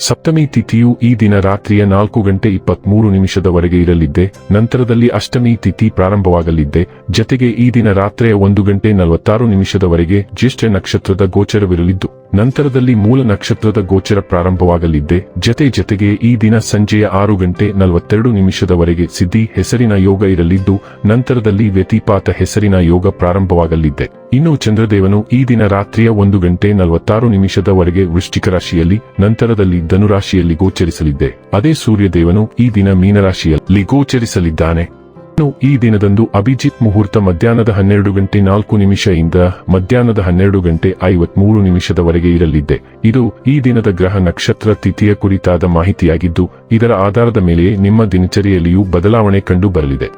ಸಪ್ತಮಿ ತಿಥಿಯು ಈ ದಿನ ರಾತ್ರಿಯ ನಾಲ್ಕು ಗಂಟೆ ಇಪ್ಪತ್ಮೂರು ನಿಮಿಷದವರೆಗೆ ಇರಲಿದ್ದೆ, ನಂತರದಲ್ಲಿ ಅಷ್ಟಮಿ ತಿಥಿ ಪ್ರಾರಂಭವಾಗಲಿದ್ದೆ, ಜತೆಗೆ ಈ ದಿನ ರಾತ್ರಿಯ ಒಂದು ಗಂಟೆ ನಲವತ್ತಾರು ನಿಮಿಷದವರೆಗೆ ಜ್ಯೇಷ್ಠ ನಕ್ಷತ್ರದ ಗೋಚರವಿರಲಿದ್ದು. ನಂತರದಲ್ಲಿ ಮೂಲ ನಕ್ಷತ್ರದ ಗೋಚರ ಪ್ರಾರಂಭವಾಗಲಿದ್ದೆ. ಜತೆ ಜತೆಗೆ ಈ ದಿನ ಸಂಜೆಯ ಆರು ಗಂಟೆ ನಲವತ್ತೆರಡು ನಿಮಿಷದವರೆಗೆ ಸಿದ್ಧಿ ಹೆಸರಿನ ಯೋಗ ಇರಲಿದ್ದು, ನಂತರದಲ್ಲಿ ವ್ಯತಿಪಾತ ಹೆಸರಿನ ಯೋಗ ಪ್ರಾರಂಭವಾಗಲಿದ್ದೆ. ಇನ್ನು ಚಂದ್ರದೇವನು ಈ ದಿನ ರಾತ್ರಿಯ ಒಂದು ಗಂಟೆ ನಲವತ್ತಾರು ನಿಮಿಷದವರೆಗೆ ವೃಶ್ಚಿಕ ರಾಶಿಯಲ್ಲಿ ನಂತರದಲ್ಲಿ ಧನುರಾಶಿಯಲ್ಲಿ ಗೋಚರಿಸಲಿದ್ದೆ. ಅದೇ ಸೂರ್ಯದೇವನು ಈ ದಿನ ಮೀನರಾಶಿಯಲ್ಲಿ ಗೋಚರಿಸಲಿದ್ದಾನೆ. ಈ ದಿನದಂದು ಅಭಿಜಿತ್ ಮುಹೂರ್ತ ಮಧ್ಯಾಹ್ನದ ಹನ್ನೆರಡು ಗಂಟೆ ನಾಲ್ಕು ನಿಮಿಷದಿಂದ ಮಧ್ಯಾಹ್ನದ ಹನ್ನೆರಡು ಗಂಟೆ ಐವತ್ಮೂರು ನಿಮಿಷದವರೆಗೆ ಇರಲಿದ್ದೆ ಇದು ಈ ದಿನದ ಗ್ರಹ ನಕ್ಷತ್ರ ತಿಥಿಯ ಕುರಿತಾದ ಮಾಹಿತಿಯಾಗಿದ್ದು, ಇದರ ಆಧಾರದ ಮೇಲೆ ನಿಮ್ಮ ದಿನಚರಿಯಲ್ಲಿಯೂ ಬದಲಾವಣೆ ಕಂಡು ಬರಲಿದೆ.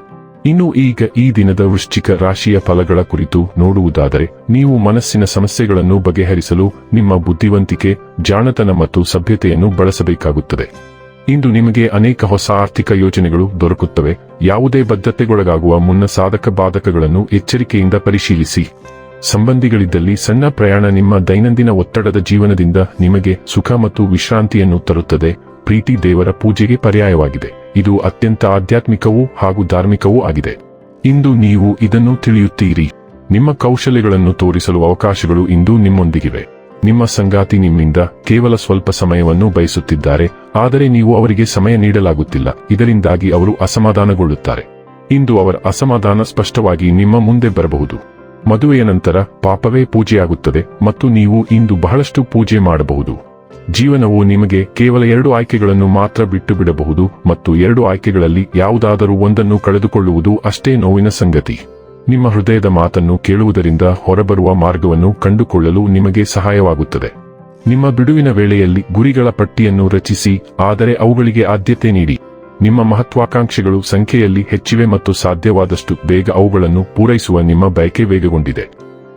ಇನ್ನು ಈಗ ಈ ದಿನದ ವೃಶ್ಚಿಕ ರಾಶಿಯ ಫಲಗಳ ಕುರಿತು ನೋಡುವುದಾದರೆ, ನೀವು ಮನಸ್ಸಿನ ಸಮಸ್ಯೆಗಳನ್ನು ಬಗೆಹರಿಸಲು ನಿಮ್ಮ ಬುದ್ಧಿವಂತಿಕೆ, ಜಾಣತನ ಮತ್ತು ಸಭ್ಯತೆಯನ್ನು ಬಳಸಬೇಕಾಗುತ್ತದೆ. ಇಂದು ನಿಮಗೆ ಅನೇಕ ಹೊಸ ಆರ್ಥಿಕ ಯೋಜನೆಗಳು ದೊರಕುತ್ತವೆ. ಯಾವುದೇ ಬದ್ಧತೆಗೊಳಗಾಗುವ ಮುನ್ನ ಸಾಧಕ ಬಾಧಕಗಳನ್ನು ಎಚ್ಚರಿಕೆಯಿಂದ ಪರಿಶೀಲಿಸಿ. ಸಂಬಂಧಿಗಳಿದ್ದಲ್ಲಿ ಸಣ್ಣ ಪ್ರಯಾಣ ನಿಮ್ಮ ದೈನಂದಿನ ಒತ್ತಡದ ಜೀವನದಿಂದ ನಿಮಗೆ ಸುಖ ಮತ್ತು ವಿಶ್ರಾಂತಿಯನ್ನು ತರುತ್ತದೆ. ಪ್ರೀತಿ ದೇವರ ಪೂಜೆಗೆ ಪರ್ಯಾಯವಾಗಿದೆ. ಇದು ಅತ್ಯಂತ ಆಧ್ಯಾತ್ಮಿಕವೂ ಹಾಗೂ ಧಾರ್ಮಿಕವೂ ಆಗಿದೆ. ಇಂದು ನೀವು ಇದನ್ನು ತಿಳಿಯುತ್ತೀರಿ. ನಿಮ್ಮ ಕೌಶಲ್ಯಗಳನ್ನು ತೋರಿಸಲು ಅವಕಾಶಗಳು ಇಂದು ನಿಮ್ಮೊಂದಿಗಿವೆ. ನಿಮ್ಮ ಸಂಗಾತಿ ನಿಮ್ಮಿಂದ ಕೇವಲ ಸ್ವಲ್ಪ ಸಮಯವನ್ನು ಬಯಸುತ್ತಿದ್ದಾರೆ, ಆದರೆ ನೀವು ಅವರಿಗೆ ಸಮಯ ನೀಡಲಾಗುತ್ತಿಲ್ಲ. ಇದರಿಂದಾಗಿ ಅವರು ಅಸಮಾಧಾನಗೊಳ್ಳುತ್ತಾರೆ. ಇಂದು ಅವರ ಅಸಮಾಧಾನ ಸ್ಪಷ್ಟವಾಗಿ ನಿಮ್ಮ ಮುಂದೆ ಬರಬಹುದು. ಮದುವೆಯ ನಂತರ ಪಾಪವೇ ಪೂಜೆಯಾಗುತ್ತದೆ ಮತ್ತು ನೀವು ಇಂದು ಬಹಳಷ್ಟು ಪೂಜೆ ಮಾಡಬಹುದು. ಜೀವನವು ನಿಮಗೆ ಕೇವಲ ಎರಡು ಆಯ್ಕೆಗಳನ್ನು ಮಾತ್ರ ಬಿಟ್ಟು ಬಿಡಬಹುದು ಮತ್ತು ಎರಡು ಆಯ್ಕೆಗಳಲ್ಲಿ ಯಾವುದಾದರೂ ಒಂದನ್ನು ಕಳೆದುಕೊಳ್ಳುವುದು ಅಷ್ಟೇ ನೋವಿನ ಸಂಗತಿ. ನಿಮ್ಮ ಹೃದಯದ ಮಾತನ್ನು ಕೇಳುವುದರಿಂದ ಹೊರಬರುವ ಮಾರ್ಗವನ್ನು ಕಂಡುಕೊಳ್ಳಲು ನಿಮಗೆ ಸಹಾಯವಾಗುತ್ತದೆ. ನಿಮ್ಮ ಬಿಡುವಿನ ವೇಳೆಯಲ್ಲಿ ಗುರಿಗಳ ಪಟ್ಟಿಯನ್ನು ರಚಿಸಿ, ಆದರೆ ಅವುಗಳಿಗೆ ಆದ್ಯತೆ ನೀಡಿ. ನಿಮ್ಮ ಮಹತ್ವಾಕಾಂಕ್ಷೆಗಳು ಸಂಖ್ಯೆಯಲ್ಲಿ ಹೆಚ್ಚಿವೆ ಮತ್ತು ಸಾಧ್ಯವಾದಷ್ಟು ಬೇಗ ಅವುಗಳನ್ನು ಪೂರೈಸುವ ನಿಮ್ಮ ಬಯಕೆ ವೇಗಗೊಂಡಿದೆ.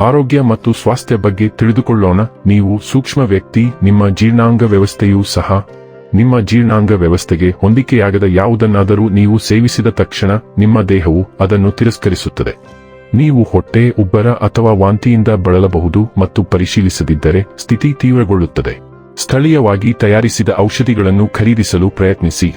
ಆರೋಗ್ಯ ಮತ್ತು ಸ್ವಾಸ್ಥ್ಯ ಬಗ್ಗೆ ತಿಳಿದುಕೊಳ್ಳೋಣ. ನೀವು ಸೂಕ್ಷ್ಮ ವ್ಯಕ್ತಿ, ನಿಮ್ಮ ಜೀರ್ಣಾಂಗ ವ್ಯವಸ್ಥೆಯೂ ಸಹ ನಿಮ್ಮ ಜೀರ್ಣಾಂಗ ವ್ಯವಸ್ಥೆಗೆ ಹೊಂದಿಕೆಯಾಗದ ಯಾವುದನ್ನಾದರೂ ನೀವು ಸೇವಿಸಿದ ತಕ್ಷಣ ನಿಮ್ಮ ದೇಹವು ಅದನ್ನು ತಿರಸ್ಕರಿಸುತ್ತದೆ. ನೀವು ಹೊಟ್ಟೆ, ಉಬ್ಬರ ಅಥವಾ ವಾಂತಿಯಿಂದ ಬಳಲಬಹುದು ಮತ್ತು ಪರಿಶೀಲಿಸದಿದ್ದರೆ ಸ್ಥಿತಿ ತೀವ್ರಗೊಳ್ಳುತ್ತದೆ. ಸ್ಥಳೀಯವಾಗಿ ತಯಾರಿಸಿದ ಔಷಧಿಗಳನ್ನು ಖರೀದಿಸಲು ಪ್ರಯತ್ನಿಸಿ.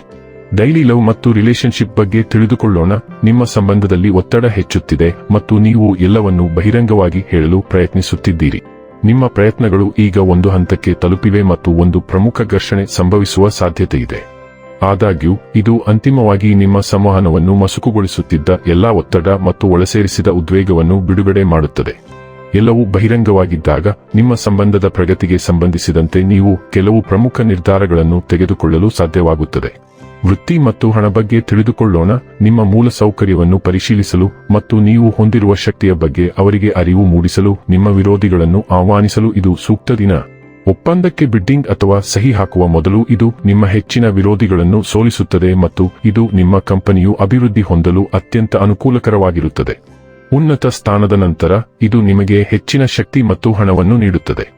ಡೈಲಿ ಲವ್ ಮತ್ತು ರಿಲೇಶನ್ಶಿಪ್ ಬಗ್ಗೆ ತಿಳಿದುಕೊಳ್ಳೋಣ. ನಿಮ್ಮ ಸಂಬಂಧದಲ್ಲಿ ಒತ್ತಡ ಹೆಚ್ಚುತ್ತಿದೆ ಮತ್ತು ನೀವು ಎಲ್ಲವನ್ನೂ ಬಹಿರಂಗವಾಗಿ ಹೇಳಲು ಪ್ರಯತ್ನಿಸುತ್ತಿದ್ದೀರಿ. ನಿಮ್ಮ ಪ್ರಯತ್ನಗಳು ಈಗ ಒಂದು ಹಂತಕ್ಕೆ ತಲುಪಿವೆ ಮತ್ತು ಒಂದು ಪ್ರಮುಖ ಘರ್ಷಣೆ ಸಂಭವಿಸುವ ಸಾಧ್ಯತೆಯಿದೆ. ಆದಾಗ್ಯೂ, ಇದು ಅಂತಿಮವಾಗಿ ನಿಮ್ಮ ಸಂವಹನವನ್ನು ಮಸುಕುಗೊಳಿಸುತ್ತಿದ್ದ ಎಲ್ಲಾ ಒತ್ತಡ ಮತ್ತು ಒಳಸೇರಿಸಿದ ಉದ್ವೇಗವನ್ನು ಬಿಡುಗಡೆ ಮಾಡುತ್ತದೆ. ಎಲ್ಲವೂ ಬಹಿರಂಗವಾಗಿದ್ದಾಗ, ನಿಮ್ಮ ಸಂಬಂಧದ ಪ್ರಗತಿಗೆ ಸಂಬಂಧಿಸಿದಂತೆ ನೀವು ಕೆಲವು ಪ್ರಮುಖ ನಿರ್ಧಾರಗಳನ್ನು ತೆಗೆದುಕೊಳ್ಳಲು ಸಾಧ್ಯವಾಗುತ್ತದೆ. ವೃತ್ತಿ ಮತ್ತು ಹಣ ಬಗ್ಗೆ ತಿಳಿದುಕೊಳ್ಳೋಣ. ನಿಮ್ಮ ಮೂಲ ಸೌಕರ್ಯವನ್ನು ಪರಿಶೀಲಿಸಲು ಮತ್ತು ನೀವು ಹೊಂದಿರುವ ಶಕ್ತಿಯ ಬಗ್ಗೆ ಅವರಿಗೆ ಅರಿವು ಮೂಡಿಸಲು ನಿಮ್ಮ ವಿರೋಧಿಗಳನ್ನು ಆಹ್ವಾನಿಸಲು ಇದು ಸೂಕ್ತ ದಿನ. ಒಪ್ಪಂದಕ್ಕೆ ಬಿಡ್ಡಿಂಗ್ ಅಥವಾ ಸಹಿ ಹಾಕುವ ಮೊದಲು ಇದು ನಿಮ್ಮ ಹೆಚ್ಚಿನ ವಿರೋಧಿಗಳನ್ನು ಸೋಲಿಸುತ್ತದೆ ಮತ್ತು ಇದು ನಿಮ್ಮ ಕಂಪನಿಯು ಅಭಿವೃದ್ಧಿ ಹೊಂದಲು ಅತ್ಯಂತ ಅನುಕೂಲಕರವಾಗಿರುತ್ತದೆ. ಉನ್ನತ ಸ್ಥಾನದ ನಂತರ ಇದು ನಿಮಗೆ ಹೆಚ್ಚಿನ ಶಕ್ತಿ ಮತ್ತು ಹಣವನ್ನು ನೀಡುತ್ತದೆ.